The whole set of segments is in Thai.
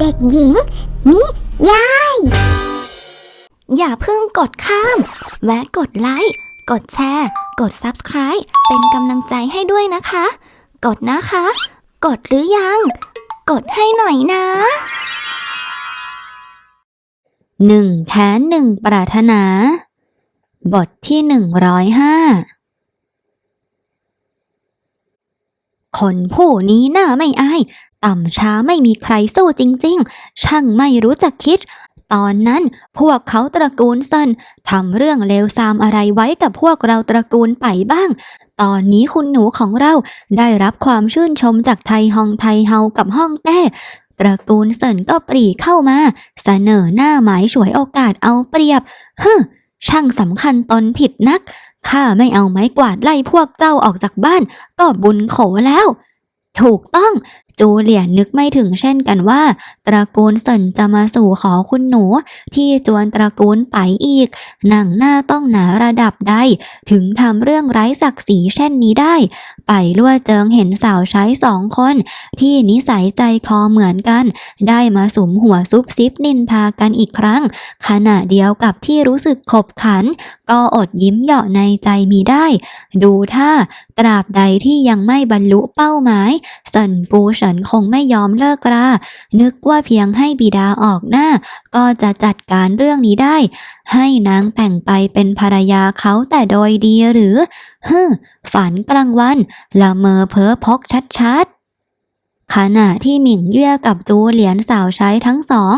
เด็กหญิง นิยาย อย่าเพิ่งกดข้าม แวะกดไลค์ กดแชร์ กด Subscribe เป็นกำลังใจให้ด้วยนะคะ กดนะคะ กดหรือยัง กดให้หน่อยนะหนึ่งแท้หนึ่งปรารถนา บทที่หนึ่งร้อยห้า คนผู้นี้หน้าไม่อาย ต่ำช้าไม่มีใครสู้จริง ๆ ช่างไม่รู้จักคิด ตอนนั้นพวกเขาตระกูลเซินทำเรื่องเลวทรามอะไรไว้กับพวกเราตระกูลไปบ้าง ตอนนี้คุณหนูของเราได้รับความชื่นชมจากไทฮองไทเฮากับห้องแต้ตระกูลเซินก็ปรีเข้ามา เสนอหน้าหมายฉวยโอกาสเอาเปรียบฮึม ช่างสำคัญตนผิดนัก ข้าไม่เอาไม้กวาดไล่พวกเจ้าออกจากบ้าน ก็บุญโขแล้ว ถูกต้อง จูเลียนนึกไม่ถึงเช่นกันว่า ตระกูลเซินจะมาสู่ขอคุณหนู ที่จวนตระกูลไปอีก หนังหน้าต้องหนาระดับใด ถึงทำเรื่องไร้ศักดิ์ศรีเช่นนี้ได้ ไปล่วเจิงเห็นสาวใช้สองคน ที่นิสัยใจคอเหมือนกัน ได้มาสุมหัวซุบซิบนินทากันอีกครั้ง ขณะเดียวกับที่รู้สึกขบขัน ก็อดยิ้มเหยาะในใจมีได้ ดูท่าตราบใดที่ยังไม่บรรลุเป้าหมายเซินปูเฉินคงไม่ยอมเลิกรา นึกว่าเพียงให้บิดาออกหน้า ก็จะจัดการเรื่องนี้ได้ ให้นางแต่งไปเป็นภรรยาเขาแต่โดยดีหรือฮึฝันกลางวันละเมอเพ้อพกชัด ขณะที่หมิงเย่ยกับจูเหลียนสาวใช้ทั้งสอง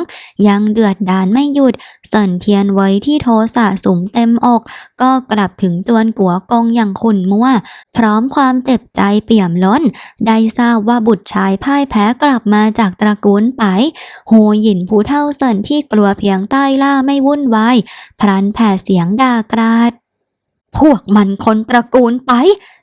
ยังเดือดดานไม่หยุดเสินเทียนไว้ที่โทสะสุมเต็มอก ก็กลับถึงจวนกัวกงอย่างขุ่นมัว พร้อมความเจ็บใจเปี่ยมล้น ได้ทราบว่าบุตรชายพ่ายแพ้กลับมาจากตระกูลไปโหหยินผู้เท่าเสินที่กลัวเพียงใต้ล่าไม่วุ่นวายพรันแผ่เสียงด่ากราด พวกมันคนตระกูลไป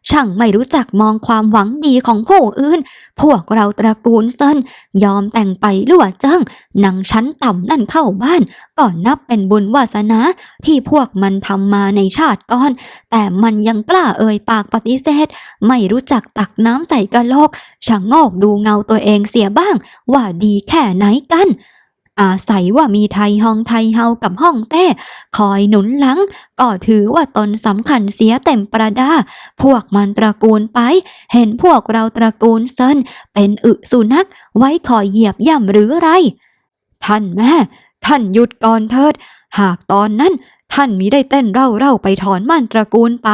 ช่างไม่รู้จักมองความหวังดีของผู้อื่น พวกเราตระกูลเซินยอมแต่งไปลั่วเจิ้งนางชั้นต่ำนั่นเข้าบ้านก็นนับเป็นบุญวาสนาที่พวกมันทำมาในชาติก่อน แต่มันยังกล้าเอ่ยปากปฏิเสธ ไม่รู้จักตักน้ำใส่กะโหลกชะโงอกดูเงาตัวเองเสียบ้าง ว่าดีแค่ไหนกัน อาศัยว่ามีไทยฮองไทยเฮากับห้องเต้คอยหนุนหลัง ก็ถือว่าตนสำคัญเสียเต็มประดา พวกมันตระกูลไป เห็นพวกเราตระกูลเซินเป็นอึสุนัขไว้คอยเหยียบย่ำหรือไร ท่านแม่ ท่านหยุดก่อนเถิด หากตอนนั้นท่านมิได้เต้นเร่าเร่าๆไปถอนม่นตระกูลไป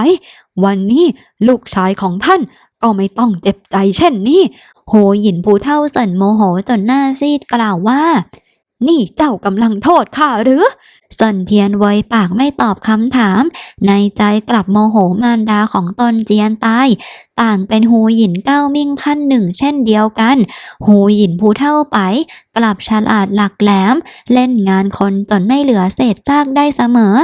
วันนี้ลูกชายของท่านก็ไม่ต้องเจ็บใจเช่นนี้ โหหยินผู้เท่าเสินโมโหจนหน้าซีดกล่าวว่า นี่เจ้ากำลังโทษข้าหรือ เซินเพียนไวยปากไม่ตอบคำถาม ในใจกลับโมโหมารดาของตนเจียนตาย ต่างเป็นหูหยินเก้ามิ่งขั้นหนึ่งเช่นเดียวกัน หูหยินผู้เท่าไป กลับฉลาดหลักแหลม เล่นงานคนจนไม่เหลือเศษซากได้เสมอ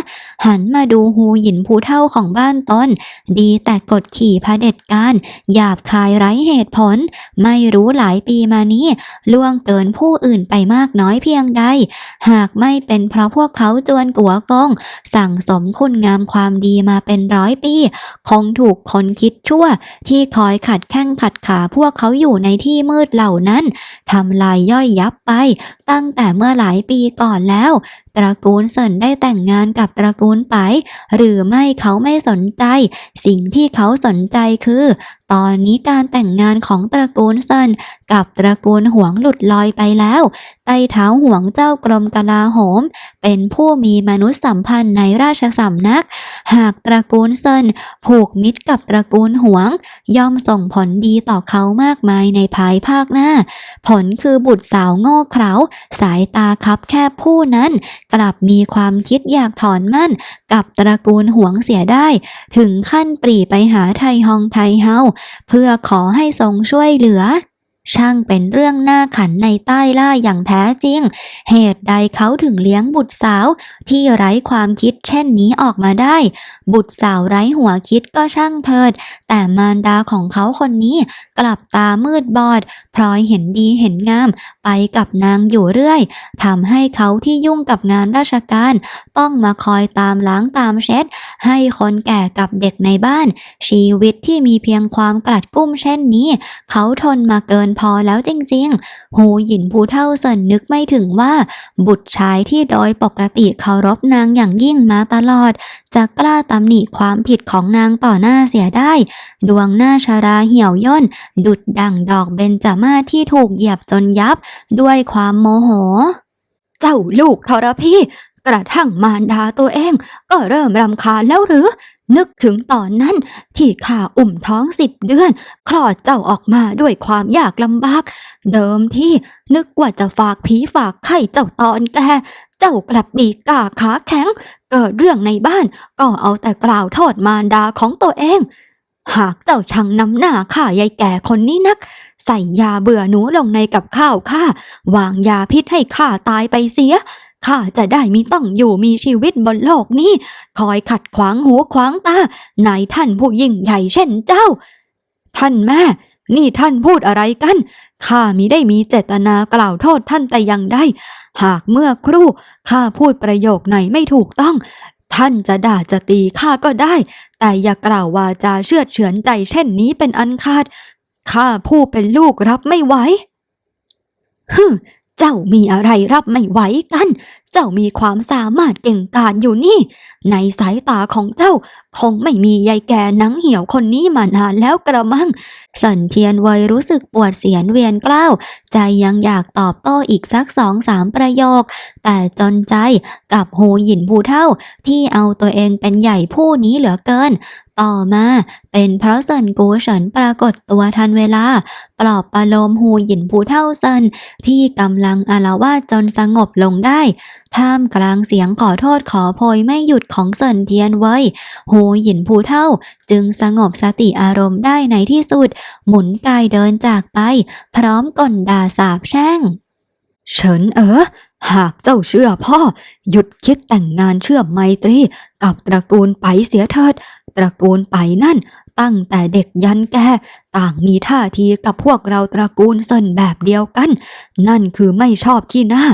หันมาดูหูหยินผู้เท่าของบ้านตนดีแต่กดขี่พระเด็จการ หยาบคายไร้เหตุผล ไม่รู้หลายปีมานี้ล่วงเกินผู้อื่นไปมากน้อยเพียงใด หากไม่เป็นเพราะพวกเขาจวนกัวกง สั่งสมคุณงามความดีมาเป็นร้อยปี คงถูกคนคิดชั่ว ที่คอยขัดแข้งขัดขาพวกเขาอยู่ในที่มืดเหล่านั้นทำลายย่อยยับไปตั้งแต่เมื่อหลายปีก่อนแล้ว ตระกูลเซินได้แต่งงานกับตระกูลไป หรือไม่เขาไม่สนใจ สิ่งที่เขาสนใจคือ ตอนนี้การแต่งงานของตระกูลเซินกับตระกูลหวงหลุดลอยไปแล้วไต้เท้าหวงเจ้ากรมกลาโหม เป็นผู้มีมนุษยสัมพันธ์ในราชสำนัก หากตระกูลเซินผูกมิตรกับตระกูลหวง ย่อมส่งผลดีต่อเขามากมายในภายภาคหน้า ผลคือบุตรสาวโง่เขลาสายตาคับแคบผู้นั้น กลับมีความคิดอยากถอนมั่น กับตระกูลหวงเสียได้ ถึงขั้นปรีไปหาไทฮองไทเฮาเพื่อขอให้ทรงช่วยเหลือ ช่างเป็นเรื่องน่าขันในใต้ล่าอย่างแท้จริง เหตุใดเขาถึงเลี้ยงบุตรสาว ที่ไร้ความคิดเช่นนี้ออกมาได้ บุตรสาวไร้หัวคิดก็ช่างเถิด แต่มารดาของเขาคนนี้กลับตามืดบอด พลอยเห็นดีเห็นงาม ไปกับนางอยู่เรื่อยทำให้เขาที่ยุ่งกับงานราชการ ต้องมาคอยตามล้างตามเช็ด ให้คนแก่กับเด็กในบ้าน ชีวิตที่มีเพียงความกลัดกุ้มเช่นนี้ เขาทนมาเกินพอแล้วจริงๆ หูหยินผู้เท่าเซินนึกไม่ถึงว่า บุตรชายที่โดยปกติเคารพนางอย่างยิ่งมาตลอด จะกล้าตำหนิความผิดของนางต่อหน้าเสียได้ ดวงหน้าชาราเหี่ยวย่น ดุดดั่งดอกเบญจมาศที่ถูกเหยียบจนยับ ด้วยความโมโห เจ้าลูกทรพี กระทั่งมารดาตัวเอง ก็เริ่มรำคาญแล้วหรือ นึกถึงตอนนั้น ที่ข้าอุ่มท้องสิบเดือน คลอดเจ้าออกมาด้วยความยากลำบาก เดิมที่นึกว่าจะฝากผีฝากไข่เจ้าตอนแกเจ้ากลับปีกกาขาแข็ง เกิดเรื่องในบ้าน ก็เอาแต่กล่าวโทษมารดาของตัวเอง หากเจ้าชังนำหน้าข้ายายแก่คนนี้นัก ใส่ยาเบื่อหนูลงในกับข้าวข้าวางยาพิษให้ข้าตายไปเสีย ข้าจะได้มีต้องอยู่มีชีวิตบนโลกนี้ คอยขัดขวางหูขวางตานายท่านผู้ยิ่งใหญ่เช่นเจ้า ท่านแม่ นี่ท่านพูดอะไรกันข้ามิได้มีเจตนากล่าวโทษท่านแต่อย่างใดหากเมื่อครู่ข้าพูดประโยคไหนไม่ถูกต้อง ท่านจะด่าจะตีข้าก็ได้ แต่อย่ากล่าววาจาเชื่อเฉือนใจเช่นนี้เป็นอันขาดข้าผู้เป็นลูกรับไม่ไหวฮึ เจ้ามีอะไรรับไม่ไหวกัน เจ้ามีความสามารถเก่งกาจอยู่นี่ ในสายตาของเจ้า คงไม่มียายแก่นังเหี่ยวคนนี้มานานแล้วกระมัง สันเทียนเวยรู้สึกปวดเสียนเวียนกล้าว ใจยังอยากตอบโต้อีกสักสองสามประโยค แต่จนใจกับโหหยินผู้เท่า ที่เอาตัวเองเป็นใหญ่ผู้นี้เหลือเกิน ต่อมาเป็นเพราะเซินกูเฉินปรากฏตัวทันเวลา ปลอบประโลมหูหยินผู้เท่าเซินที่กำลังอาละวาดจนสงบลงได้ ท่ามกลางเสียงขอโทษขอโพยไม่หยุดของเซินเทียนเว้ยหูหยินผู้เท่า จึงสงบสติอารมณ์ได้ในที่สุด หมุนกายเดินจากไป พร้อมก่นด่าสาบแช่ง เฉินเอ๋อหากเจ้าเชื่อพ่อ หยุดคิดแต่งงานเชื่อมไมตรี กับตระกูลไปเสียเถิด ตระกูลไปนั่น ตั้งแต่เด็กยันแก่ต่างมีท่าทีกับพวกเราตระกูลเซินแบบเดียวกัน นั่นคือไม่ชอบขี้หน้า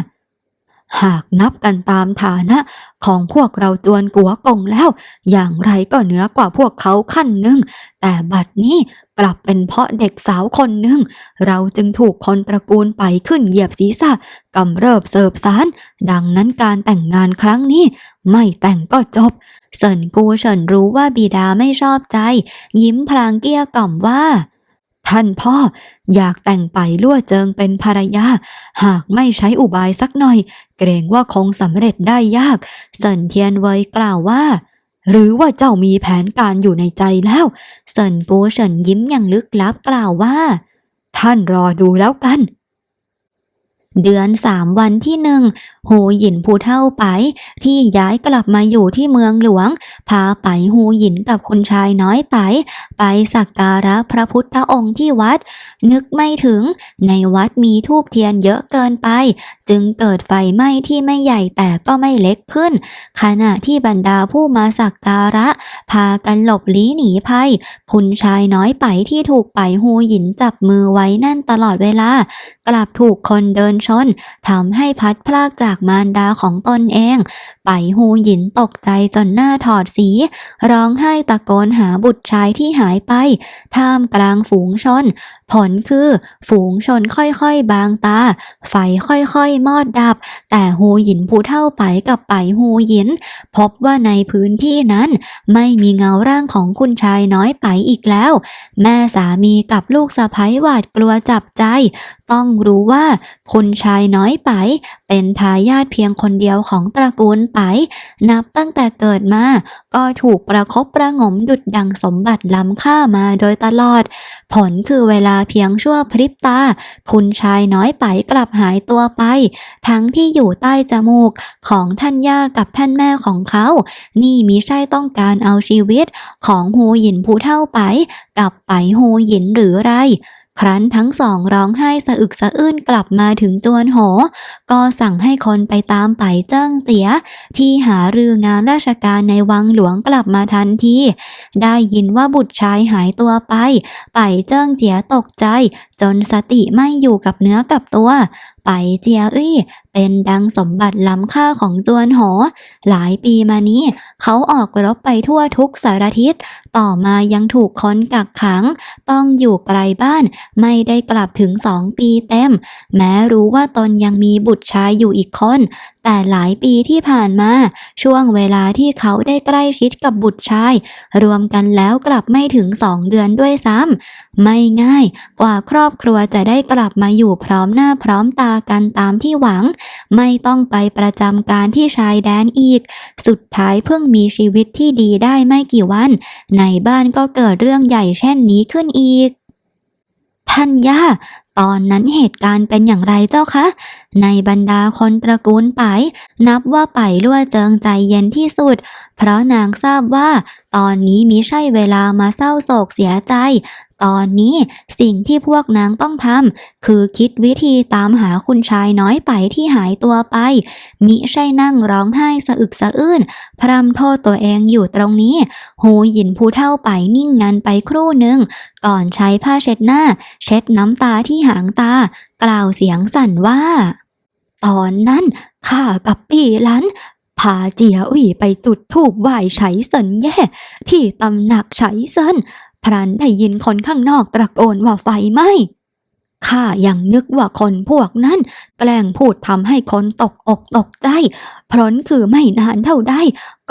หากนับกันตามฐานะ ของพวกเราจวนกัวกงแล้ว อย่างไรก็เหนือกว่าพวกเขาขั้นหนึ่ง แต่บัดนี้กลับเป็นเพราะเด็กสาวคนหนึ่ง เราจึงถูกคนตระกูลไปขึ้นเหยียบศีรษะกำเริบเสิบสาร ดังนั้นการแต่งงานครั้งนี้ ไม่แต่งก็จบ เซินกูเฉินรู้ว่าบิดาไม่ชอบใจ ยิ้มพลางเกี้ยกล่อมว่า ท่านพ่ออยากแต่งไปลั่วเจิงเป็นภรรยา หากไม่ใช้อุบายสักหน่อย เกรงว่าคงสำเร็จได้ยาก เซินเทียนเวยกล่าวว่า หรือว่าเจ้ามีแผนการอยู่ในใจแล้ว เซินกูเฉินยิ้มอย่างลึกลับกล่าวว่า ท่านรอดูแล้วกัน เดือนสามวันที่หนึ่งหูหยินผู้เท่าไป ที่ย้ายกลับมาอยู่ที่เมืองหลวง พาไปหูหยินกับคุณชายน้อยไป ไปสักการะพระพุทธองค์ที่วัด นึกไม่ถึง ในวัดมีทูบเทียนเยอะเกินไป จึงเกิดไฟไหม้ที่ไม่ใหญ่แต่ก็ไม่เล็กขึ้น ขณะที่บรรดาผู้มาสักการะ พากันหลบลี้หนีภัย คุณชายน้อยไปที่ถูกไปหูหยินจับมือไว้แน่นตลอดเวลา กลับถูกคนเดินชนทำให้พัดพลากจากมารดาของตนเอง ไปหูหยินตกใจจนหน้าถอดสี ร้องไห้ตะโกนหาบุตรชายที่หายไป ท่ามกลางฝูงชน ผลคือ ฝูงชนค่อยๆ บางตา ไฟค่อยๆ มอดดับ แต่หูหยินผู้เท่าไปกับไปหูหยิน พบว่าในพื้นที่นั้น ไม่มีเงาร่างของคุณชายน้อยไปอีกแล้ว แม่สามีกับลูกสะใภ้หวาดกลัวจับใจ ต้องรู้ว่าคุณชายน้อยไป เป็นทายาทเพียงคนเดียวของตระกูลไป นับตั้งแต่เกิดมา ก็ถูกประคบประงมดุดดังสมบัติล้ำค่ามาโดยตลอด ผลคือเวลาเพียงชั่วพริบตา คุณชายน้อยไปกลับหายตัวไป ทั้งที่อยู่ใต้จมูกของท่านย่ากับท่านแม่ของเขา นี่มิใช่ต้องการเอาชีวิตของฮูหยินผู้เท่าไป กับไปฮูหยินหรือไร ครั้นทั้งสองร้องไห้สะอึกสะอื้นกลับมาถึงจวนโห ก็สั่งให้คนไปตามไปเจิ้งเตียที่หารืองานราชการในวังหลวงกลับมาทันที ได้ยินว่าบุตรชายหายตัวไป ไปเจิ้งเจียตกใจ จนสติไม่อยู่กับเนื้อกับตัว ไปเจียอี้เป็นดังสมบัติล้ำค่าของจวนหอ หลายปีมานี้ เขาออกรบไปทั่วทุกสารทิศ ต่อมายังถูกค้นกักขัง ต้องอยู่ไกลบ้านไม่ได้กลับถึงสองปีเต็ม แม้รู้ว่าตนยังมีบุตรชายอยู่อีกคนแต่หลายปีที่ผ่านมา ช่วงเวลาที่เขาได้ใกล้ชิดกับบุตรชาย รวมกันแล้วกลับไม่ถึงสองเดือนด้วยซ้ำไม่ง่ายกว่าครอบครัวจะได้กลับมาอยู่พร้อมหน้าพร้อมตากันตามที่หวัง ไม่ต้องไปประจำการที่ชายแดนอีก สุดท้ายเพิ่งมีชีวิตที่ดีได้ไม่กี่วัน ในบ้านก็เกิดเรื่องใหญ่เช่นนี้ขึ้นอีกท่านย่าตอนนั้นเหตุการณ์เป็นอย่างไรเจ้าคะ ในบรรดาคนตระกูลไปนับว่าไปลั่วเจิงใจเย็นที่สุด เพราะนางทราบว่า ตอนนี้มิใช่เวลามาเศร้าโศกเสียใจ ตอนนี้สิ่งที่พวกนางต้องทำคือคิดวิธีตามหาคุณชายน้อยไปที่หายตัวไป มิใช่นั่งร้องไห้สะอึกสะอื้น พรำโทษตัวเองอยู่ตรงนี้ หูหยินผู้เท่าไปนิ่งงันไปครู่หนึ่ง ก่อนใช้ผ้าเช็ดหน้า เช็ดน้ำตาที่หางตา กล่าวเสียงสั่นว่า ตอนนั้นข้ากับปี่ลันพาเจียอุ่ยไปจุดถูกไหว้ไฉเซินแย่ ที่ตำหนักไฉเซินพรันได้ยินคนข้างนอกตะโกนว่าไฟไหม้ ข้ายังนึกว่าคนพวกนั้น แกล้งพูดทำให้คนตกอกตกใจเพราะคือไม่นานเท่าใด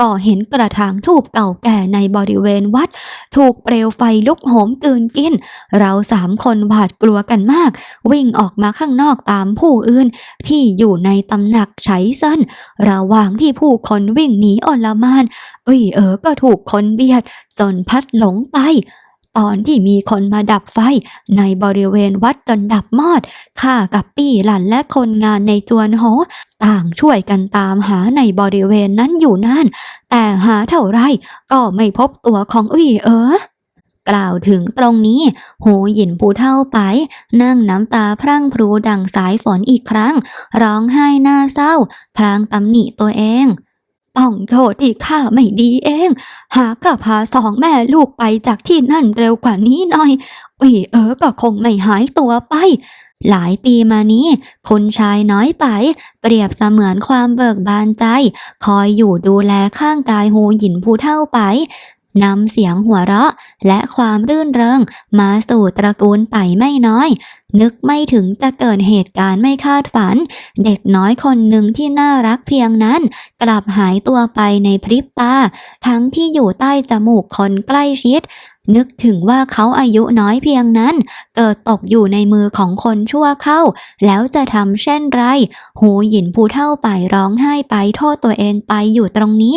ก็เห็นกระถางทูบเก่าแก่ในบริเวณวัด ถูกเปลวไฟลุกโหมกลืนกิน เราสามคนหวาดกลัวกันมาก วิ่งออกมาข้างนอกตามผู้อื่น ที่อยู่ในตำหนักไฉเซินระหว่างที่ผู้คนวิ่งหนีอลมานเอ้ยเออก็ถูกคนเบียด จนพัดหลงไป ตอนที่มีคนมาดับไฟในบริเวณวัดจนดับมอด ข้ากับปี้หลันและคนงานในจวนหต่างช่วยกันตามหาในบริเวณนั้นอยู่นั่น แต่หาเท่าไรก็ไม่พบตัวของอุ้ยเอ๋อกล่าวถึงตรงนี้โหหยินผู้เท่าไป นั่งน้ำตาพรั่งพรูดังสายฝนอีกครั้ง ร้องไห้หน้าเศร้า พลางตำหนิตัวเอง ต้องโทษที่ข้าไม่ดีเอง หากข้าพาสองแม่ลูกไปจากที่นั่นเร็วกว่านี้หน่อยอุ้ยเอ๋ก็คงไม่หายตัวไป หลายปีมานี้คุณชายน้อยไป เปรียบเสมือนความเบิกบานใจ คอยอยู่ดูแลข้างกายหูหยินผู้เท่าไปนำเสียงหัวเราะและความรื่นเริงมาสู่ตระกูลไปไม่น้อย นึกไม่ถึงจะเกิดเหตุการณ์ไม่คาดฝัน เด็กน้อยคนหนึ่งที่น่ารักเพียงนั้น กลับหายตัวไปในพริบตา ทั้งที่อยู่ใต้จมูกคนใกล้ชิด นึกถึงว่าเขาอายุน้อยเพียงนั้น เกิดตกอยู่ในมือของคนชั่วเข้า แล้วจะทำเช่นไร หูหยินผู้เท่าไปร้องไห้ไปโทษตัวเองไปอยู่ตรงนี้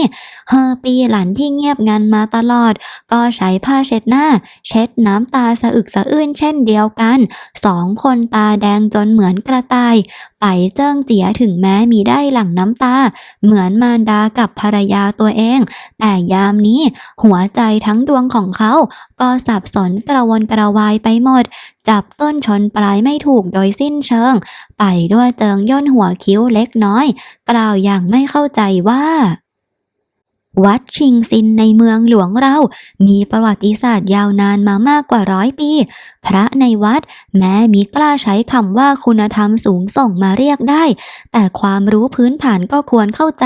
เฮอปีหลันที่เงียบงันมาตลอด ก็ใช้ผ้าเช็ดหน้า เช็ดน้ำตาสะอึกสะอื้นเช่นเดียวกันสององคนตาแดงจนเหมือนกระต่าย ไปเจิ้งเจียถึงแม้มีได้หลั่งน้ำตา เหมือนมารดากับภรรยาตัวเอง แต่ยามนี้ หัวใจทั้งดวงของเขา ก็สับสนกระวนกระวายไปหมด จับต้นชนปลายไม่ถูกโดยสิ้นเชิง ไปด้วยเติงย่นหัวคิ้วเล็กน้อย กล่าวอย่างไม่เข้าใจว่า วัดชิงซินในเมืองหลวงเรา มีประวัติศาสตร์ยาวนานมามากกว่าร้อยปี พระในวัดแม้มีกล้าใช้คำว่าคุณธรรมสูงส่งมาเรียกได้ แต่ความรู้พื้นฐานก็ควรเข้าใจ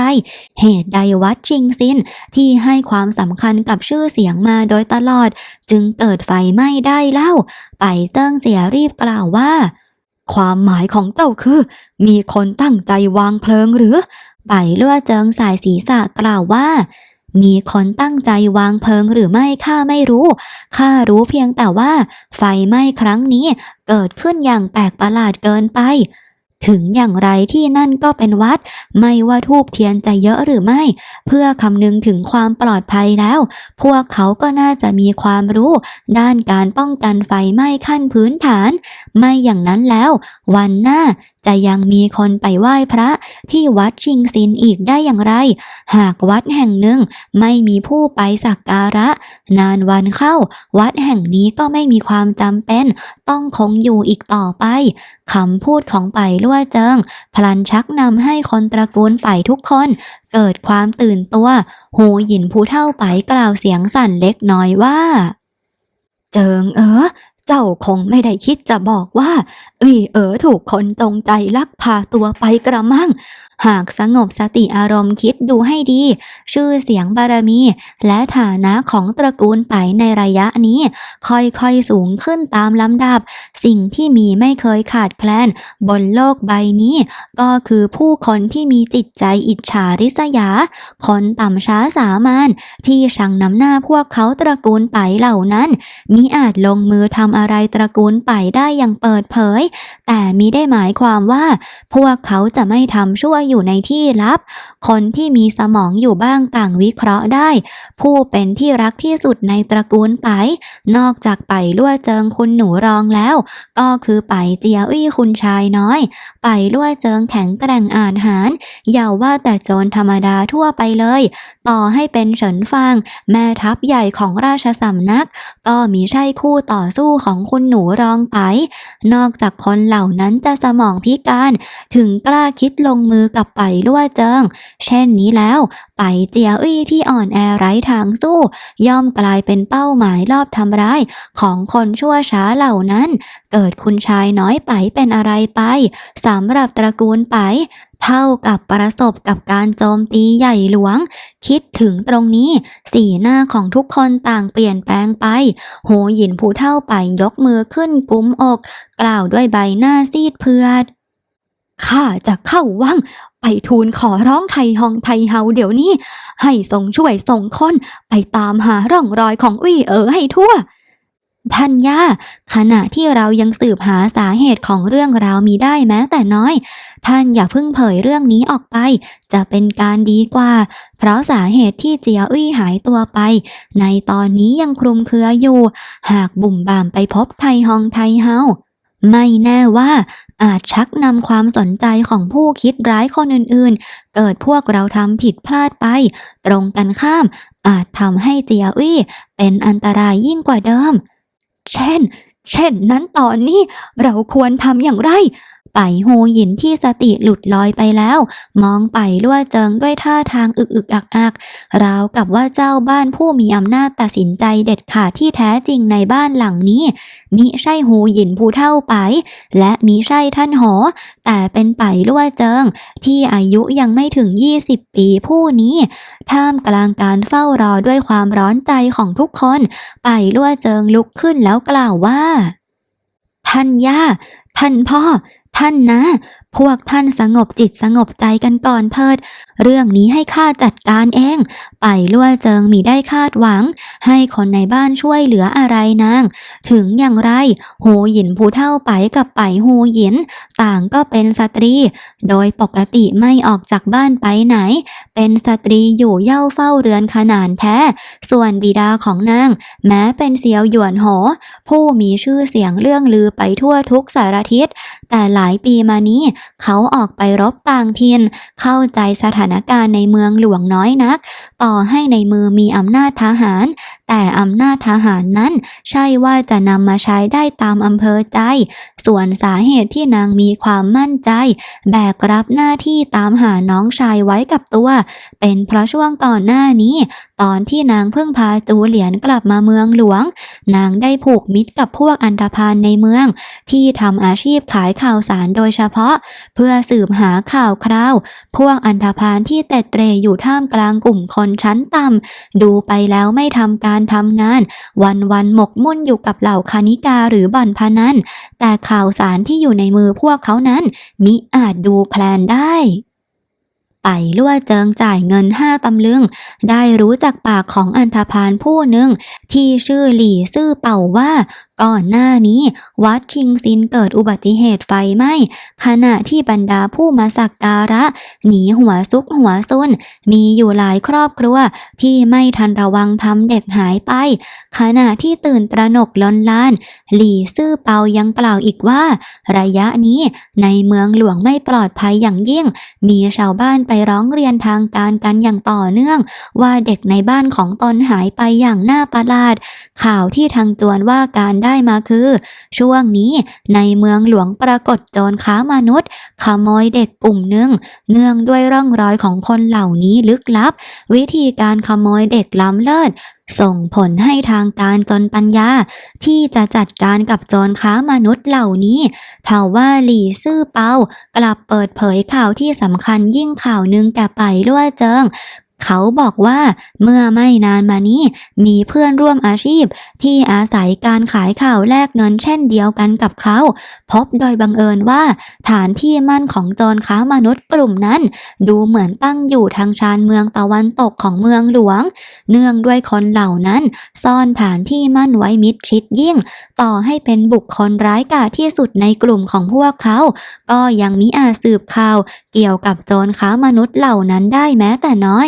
เหตุใดวัดชิงซินที่ให้ความสำคัญกับชื่อเสียงมาโดยตลอด จึงเกิดไฟไหม้ได้เล่า ไปเจิ้งเจียรีบกล่าวว่า ความหมายของเจ้าคือ มีคนตั้งใจวางเพลิงหรือ ไปเลื่อเจิงสายศีรษะกล่าวว่า มีคนตั้งใจวางเพลิงหรือไม่ข้าไม่รู้ ข้ารู้เพียงแต่ว่า ไฟไหม้ครั้งนี้เกิดขึ้นอย่างแปลกประหลาดเกินไป ถึงอย่างไรที่นั่นก็เป็นวัด ไม่ว่าทูบเทียนจะเยอะหรือไม่ เพื่อคำนึงถึงความปลอดภัยแล้ว พวกเขาก็น่าจะมีความรู้ ด้านการป้องกันไฟไหม้ขั้นพื้นฐาน ไม่อย่างนั้นแล้ว วันหน้า จะยังมีคนไปไหว้พระที่วัดชิงซินอีกได้อย่างไร หากวัดแห่งหนึ่งไม่มีผู้ไปสักการะ นานวันเข้า วัดแห่งนี้ก็ไม่มีความจำเป็น ต้องคงอยู่อีกต่อไปคำพูดของไปลั่วเจิง พลันชักนำให้คนตระกูลไปทุกคน เกิดความตื่นตัว หูหยินผู้เท่าไปกล่าวเสียงสั่นเล็กน้อยว่า เจิงเออ เจ้าคงไม่ได้คิดจะบอกว่าอีเอ๋อถูกคนตรงใจลักพาตัวไปกระมัง หากสงบสติอารมณ์คิดดูให้ดี ชื่อเสียงบารมี และฐานะของตระกูลไปในระยะนี้ ค่อยๆสูงขึ้นตามลำดับ สิ่งที่มีไม่เคยขาดแคลน บนโลกใบนี้ ก็คือผู้คนที่มีจิตใจอิจฉาริษยา คนต่ำช้าสามัญที่ชังน้ำหน้าพวกเขาตระกูลไปเหล่านั้นมิอาจลงมือทำอะไรตระกูลไปได้อย่างเปิดเผย แต่มิได้หมายความว่า พวกเขาจะไม่ทำชั่วอยู่ในที่ลับ คนที่มีสมองอยู่บ้างต่างวิเคราะห์ได้ ผู้เป็นที่รักที่สุดในตระกูลไป นอกจากไปลั่วเจิงคุณหนูรองแล้ว ก็คือไปเจียอี้คุณชายน้อย ไปลั่วเจิงแข็งแกร่งอาจหารอย่าว่าแต่โจรธรรมดาทั่วไปเลย ต่อให้เป็นเฉินฟาง แม่ทัพใหญ่ของราชสำนัก ก็มีใช่คู่ต่อสู้ของคุณหนูรองไป นอกจากคนเหล่านั้นจะสมองพิการ ถึงกล้าคิดลงมือกับไปลั่วเจิง เช่นนี้แล้ว ไปเจียอี้ที่อ่อนแอไร้ทางสู้ ย่อมกลายเป็นเป้าหมายรอบทำร้ายของคนชั่วช้าเหล่านั้น เกิดคุณชายน้อยไปเป็นอะไรไปสำหรับตระกูลไปเท่ากับประสบกับการโจมตีใหญ่หลวง คิดถึงตรงนี้ สีหน้าของทุกคนต่างเปลี่ยนแปลงไป โหหยินผู้เท่าไปยกมือขึ้นกุมอก กล่าวด้วยใบหน้าซีดเพือด ข้าจะเข้าวัง ไปทูลขอร้องไทยฮองไทยเฮาเดี๋ยวนี้ ให้ทรงช่วยส่งคนไปตามหาร่องรอยของอุ้ยเอ๋อให้ทั่วท่านย่าขณะที่เรายังสืบหาสาเหตุของเรื่องราวมีได้แม้แต่น้อย ท่านอย่าเพิ่งเผยเรื่องนี้ออกไป จะเป็นการดีกว่า เพราะสาเหตุที่เจียอุ้ยหายตัวไป ในตอนนี้ยังคลุมเครืออยู่ หากบุ่มบามไปพบไทยฮองไทยเฮา ไม่แน่ว่าอาจชักนำความสนใจของผู้คิดร้ายคนอื่นๆ เกิดพวกเราทำผิดพลาดไป ตรงกันข้าม อาจทำให้เจียอี้เป็นอันตรายยิ่งกว่าเดิม เช่น เช่นนั้นตอนนี้เราควรทำอย่างไร ไปโฮหยินที่สติหลุดลอยไปแล้ว มองไปลั่วเจิงด้วยท่าทางอึกอึกอักอักราวกับว่าเจ้าบ้านผู้มีอำนาจตัดสินใจเด็ดขาดที่แท้จริงในบ้านหลังนี้ มิใช่หูหยินผู้เท่าไป และมิใช่ท่านหอ แต่เป็นไปลั่วเจิง ที่อายุยังไม่ถึง 20 ปีผู้นี้ ท่ามกลางการเฝ้ารอด้วยความร้อนใจของทุกคน ไปลั่วเจิงลุกขึ้นแล้วกล่าวว่า ท่านย่า ท่านพ่อ ท่านนะ พวกท่านสงบจิตสงบใจกันก่อนเพิด เรื่องนี้ให้ข้าจัดการเอง ไปลั่วเจิงมีได้คาดหวัง ให้คนในบ้านช่วยเหลืออะไรนาง ถึงอย่างไรโหหยินผู้เท่าไปกับไปโหหยิน ต่างก็เป็นสตรี โดยปกติไม่ออกจากบ้านไปไหน เป็นสตรีอยู่เย่าเฝ้าเรือนขนานแท้ ส่วนบิดาของนาง แม้เป็นเสียวหยวนโห ผู้มีชื่อเสียงเรื่องลือไปทั่วทุกสารทิศแต่หลายปีมานี้เขาออกไปรบต่างถิ่นเข้าใจสถานการณ์ในเมืองหลวงน้อยนัก ต่อให้ในมือมีอำนาจทหารแต่อำนาจทหารนั้น ใช่ว่าจะนำมาใช้ได้ตามอำเภอใจ ส่วนสาเหตุที่นางมีความมั่นใจ แบกรับหน้าที่ตามหาน้องชายไว้กับตัว เป็นเพราะช่วงก่อนหน้านี้ ตอนที่นางเพิ่งพาจูเหลียนกลับมาเมืองหลวง นางได้ผูกมิตรกับพวกอันธพาลในเมือง ที่ทำอาชีพขายข่าวสารโดยเฉพาะ เพื่อสืบหาข่าวคราว พวกอันธพาลที่เตะเตรอยู่ท่ามกลางกลุ่มคนชั้นต่ำดูไปแล้วไม่ทำการทำงาน วันวันหมกมุ่นอยู่กับเหล่าคณิกาหรือบ่อนพนันแต่ข่าวสารที่อยู่ในมือพวกเขานั้น มิอาจดูแคลนได้ไปลั่วเจิงจ่ายเงินห้าตำลึง ได้รู้จากปากของอันธพาลผู้หนึ่ง ที่ชื่อหลี่ซื่อเป่าว่า ก่อนหน้านี้ วัดคิงซินเกิดอุบัติเหตุไฟไหม้ขณะที่บรรดาผู้มาสักการะ หนีหัวซุกหัวซุน มีอยู่หลายครอบครัวที่ไม่ทันระวังทำเด็กหายไป ขณะที่ตื่นตระหนกลนลาน หลี่ซื่อเปายังกล่าวอีกว่า ระยะนี้ในเมืองหลวงไม่ปลอดภัยอย่างยิ่ง มีชาวบ้านไปร้องเรียนทางการกันอย่างต่อเนื่อง ว่าเด็กในบ้านของตนหายไปอย่างน่าประหลาด ข่าวที่ทางจวนว่าการได้มาคือ ช่วงนี้ในเมืองหลวงปรากฏโจรค้ามนุษย์ขโมยเด็กกลุ่มหนึ่ง เนื่องด้วยร่องรอยของคนเหล่านี้ลึกลับ วิธีการขโมยเด็กล้ำเลิศส่งผลให้ทางการจนปัญญา ที่จะจัดการกับโจรค้ามนุษย์เหล่านี้เทว่าหลี่ซื่อเปากลับเปิดเผยข่าวที่สำคัญยิ่งข่าวหนึ่งแก่ไปล่วเจิง เขาบอกว่าเมื่อไม่นานมานี้ มีเพื่อนร่วมอาชีพ ที่อาศัยการขายข่าวแลกเงินเช่นเดียวกันกับเขา พบโดยบังเอิญว่า ฐานที่มั่นของโจรค้ามนุษย์กลุ่มนั้น ดูเหมือนตั้งอยู่ทางชานเมืองตะวันตกของเมืองหลวง เนื่องด้วยคนเหล่านั้น ซ่อนฐานที่มั่นไว้มิดชิดยิ่ง ต่อให้เป็นบุคคลร้ายกาจที่สุดในกลุ่มของพวกเขา ก็ยังมิอาจสืบข่าว เกี่ยวกับโจรค้ามนุษย์เหล่านั้นได้แม้แต่น้อย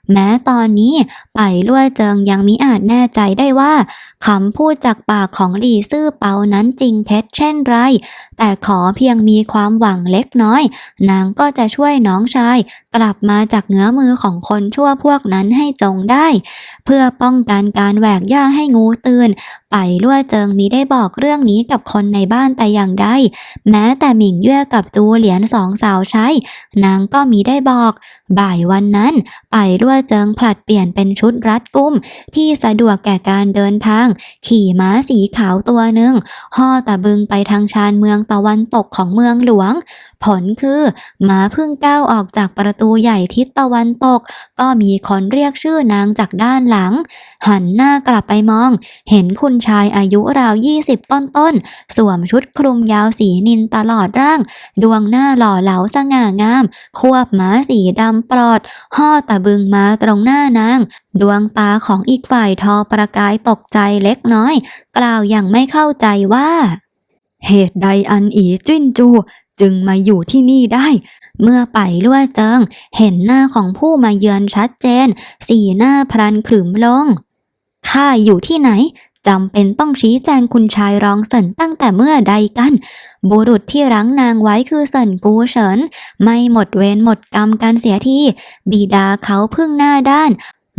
แม้ตอนนี้ไปล่วเจิงยังมิอาจแน่ใจได้ว่าคำพูดจากปากของหลี่ซื่อเปานั้นจริงเท็จเช่นไร แต่ขอเพียงมีความหวังเล็กน้อย นางก็จะช่วยน้องชาย กลับมาจากเงื้อมือของคนชั่วพวกนั้นให้จงได้ เพื่อป้องกันการแหวกย่าให้งูตื่นไปล่วเจิงมีได้บอกเรื่องนี้กับคนในบ้านแต่อย่างใดแม้แต่หมิงเย่อกับตูเหรียญสองสาวใช้ นางก็มีได้บอก บ่ายวันนั้น ไปล่วเจิงผลัดเปลี่ยนเป็นชุดรัดกุมที่สะดวกแก่การเดินทาง ขี่ม้าสีขาวตัวหนึ่งห่อตะบึงไปทางชานเมืองตะวันตกของเมืองหลวง ผลคือหมาพิ่งก้าวออกจากประตูใหญ่ทิศตะวันตก ก็มีคนเรียกชื่อนางจากด้านหลัง หันหน้ากลับไปมอง เห็นคุณชายอายุราว 20 ต้นๆสวมชุดคลุมยาวสีนินตลอดร่าง ดวงหน้าหล่อเหลาสง่างาม ควบหมาสีดำปลอด ห่อตะบึงมาตรงหน้านาง ดวงตาของอีกฝ่ายทอประกายตกใจเล็กน้อย กล่าวอย่างไม่เข้าใจว่าเหตุใดอันอีจิ้นจู จึงมาอยู่ที่นี่ได้ เมื่อไปล่วเจิง เห็นหน้าของผู้มาเยือนชัดเจน สีหน้าพลันขรึมลงข้าอยู่ที่ไหนจำเป็นต้องชี้แจงคุณชายรองเสินตั้งแต่เมื่อใดกัน บุรุษที่รั้งนางไว้คือเสินกูเฉิน ไม่หมดเวรหมดกรรมกันเสียทีบิดาเขาพึ่งหน้าด้าน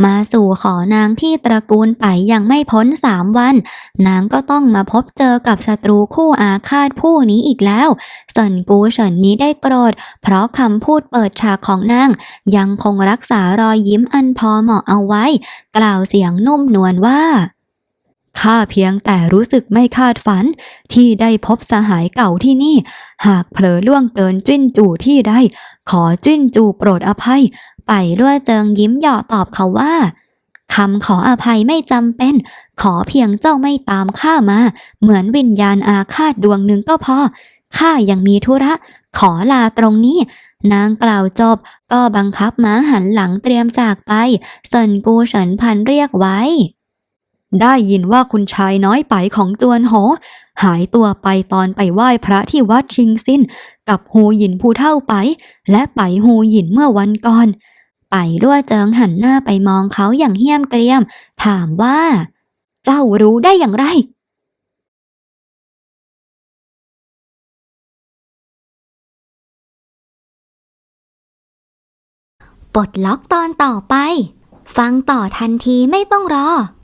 มาสู่ขอนางที่ตระกูลไปยังไม่พ้นสามวัน นางก็ต้องมาพบเจอกับศัตรูคู่อาฆาตผู้นี้อีกแล้วเสินกูเฉินนี้ได้โกรธ เพราะคำพูดเปิดฉากของนาง ยังคงรักษารอยยิ้มอันพอเหมาะเอาไว้ กล่าวเสียงนุ่มนวลว่า ข้าเพียงแต่รู้สึกไม่คาดฝัน ที่ได้พบสหายเก่าที่นี่ หากเผลอล่วงเกินจิ้นจู่ที่ใดขอจิ้นจู่โปรดอภัย ไปล่วเจิงยิ้มหยอตอบเขาว่าคำขออภัยไม่จำเป็น ขอเพียงเจ้าไม่ตามข้ามา เหมือนวิญญาณอาฆาตดวงหนึ่งก็พอข้ายังมีธุระ ขอลาตรงนี้ นางกล่าวจบ ก็บังคับม้าหันหลังเตรียมจากไปเซินกูเฉินพันเรียกไว้ ได้ยินว่าคุณชายน้อยไปของจวนโห หายตัวไปตอนไปไหว้พระที่วัดชิงซินกับฮูหยินผู้เท่าไป และไปฮูหยินเมื่อวันก่อน ไปด้วยเจิงหันหน้าไปมองเขาอย่างเหี้ยมเกรียม ถามว่า เจ้ารู้ได้อย่างไรปลดล็อกตอนต่อไป ฟังต่อทันทีไม่ต้องรอ